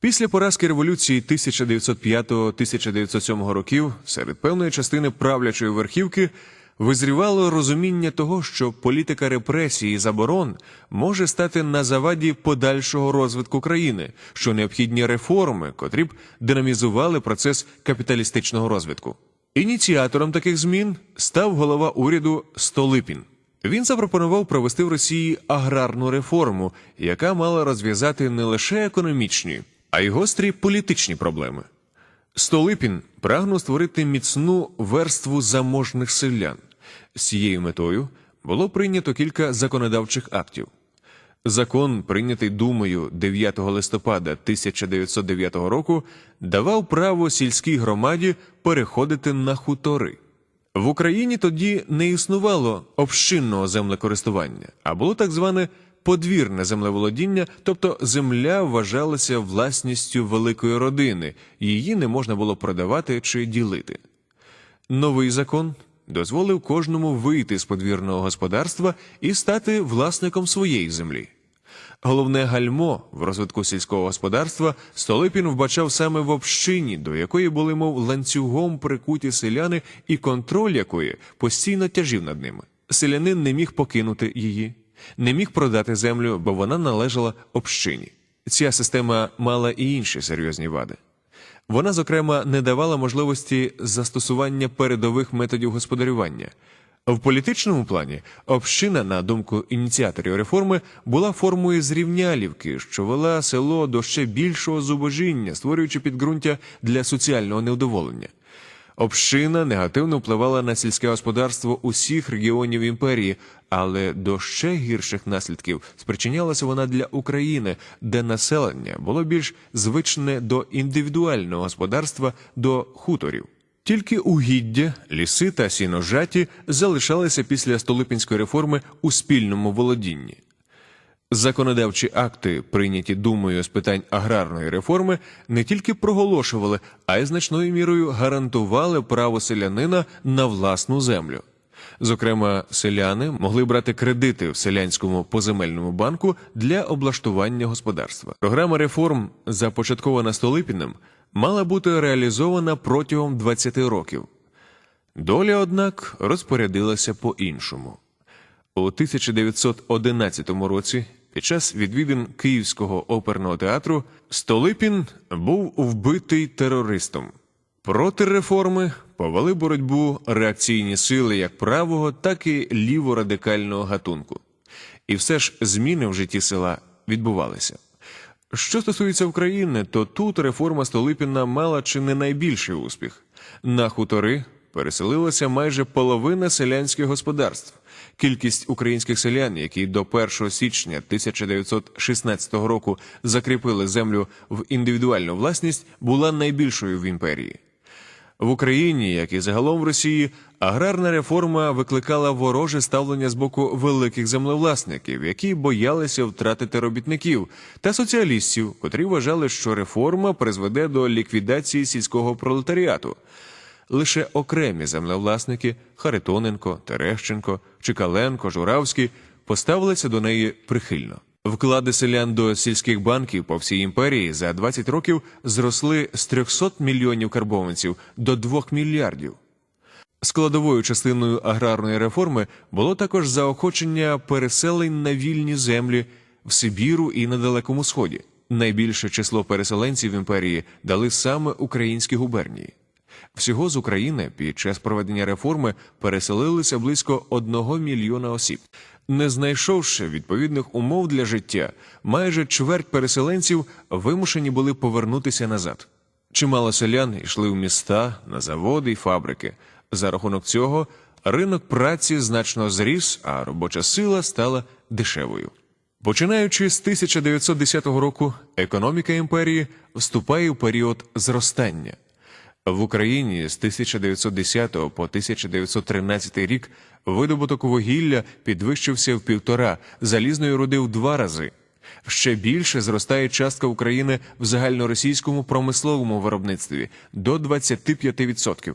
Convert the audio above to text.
Після поразки революції 1905-1907 років серед певної частини правлячої верхівки визрівало розуміння того, що політика репресій і заборон може стати на заваді подальшого розвитку країни, що необхідні реформи, котрі б динамізували процес капіталістичного розвитку. Ініціатором таких змін став голова уряду Столипін. Він запропонував провести в Росії аграрну реформу, яка мала розв'язати не лише економічні, а й гострі політичні проблеми. Столипін прагнув створити міцну верству заможних селян. З цією метою було прийнято кілька законодавчих актів. Закон, прийнятий Думою 9 листопада 1909 року, давав право сільській громаді переходити на хутори. В Україні тоді не існувало общинного землекористування, а було так зване подвірне землеволодіння, тобто земля вважалася власністю великої родини, її не можна було продавати чи ділити. Новий закон дозволив кожному вийти з подвірного господарства і стати власником своєї землі. Головне гальмо в розвитку сільського господарства Столипін вбачав саме в общині, до якої були, мов ланцюгом прикуті селяни, і контроль якої постійно тяжів над ними. Селянин не міг покинути її, не міг продати землю, бо вона належала общині. Ця система мала і інші серйозні вади. Вона, зокрема, не давала можливості застосування передових методів господарювання. В політичному плані община, на думку ініціаторів реформи, була формою зрівнялівки, що вела село до ще більшого зубожіння, створюючи підґрунтя для соціального невдоволення. Община негативно впливала на сільське господарство усіх регіонів імперії, але до ще гірших наслідків спричинялася вона для України, де населення було більш звичне до індивідуального господарства, до хуторів. Тільки угіддя, ліси та сіножаті залишалися після Столипінської реформи у спільному володінні. Законодавчі акти, прийняті Думою з питань аграрної реформи, не тільки проголошували, а й значною мірою гарантували право селянина на власну землю. Зокрема, селяни могли брати кредити в селянському поземельному банку для облаштування господарства. Програма реформ, започаткована Столипіним, мала бути реалізована протягом 20 років. Доля, однак, розпорядилася по-іншому. У 1911 році, під час відвідин Київського оперного театру, Столипін був вбитий терористом. Проти реформи повели боротьбу реакційні сили як правого, так і ліворадикального гатунку. І все ж зміни в житті села відбувалися. Що стосується України, то тут реформа Столипіна мала чи не найбільший успіх. На хутори переселилася майже половина селянських господарств. Кількість українських селян, які до 1 січня 1916 року закріпили землю в індивідуальну власність, була найбільшою в імперії. В Україні, як і загалом в Росії, аграрна реформа викликала вороже ставлення з боку великих землевласників, які боялися втратити робітників, та соціалістів, котрі вважали, що реформа призведе до ліквідації сільського пролетаріату. Лише окремі землевласники Харитоненко, Терещенко, Чикаленко, Журавський поставилися до неї прихильно. Вклади селян до сільських банків по всій імперії за 20 років зросли з 300 мільйонів карбованців до 2 мільярдів. Складовою частиною аграрної реформи було також заохочення переселень на вільні землі в Сибіру і на Далекому Сході. Найбільше число переселенців імперії дали саме українські губернії. Всього з України під час проведення реформи переселилися близько одного мільйона осіб. Не знайшовши відповідних умов для життя, майже чверть переселенців вимушені були повернутися назад. Чимало селян йшли в міста, на заводи й фабрики. За рахунок цього ринок праці значно зріс, а робоча сила стала дешевою. Починаючи з 1910 року, економіка імперії вступає в період зростання. В Україні з 1910 по 1913 рік видобуток вугілля підвищився в півтора, залізної руди в два рази. Ще більше зростає частка України в загальноросійському промисловому виробництві до 25%.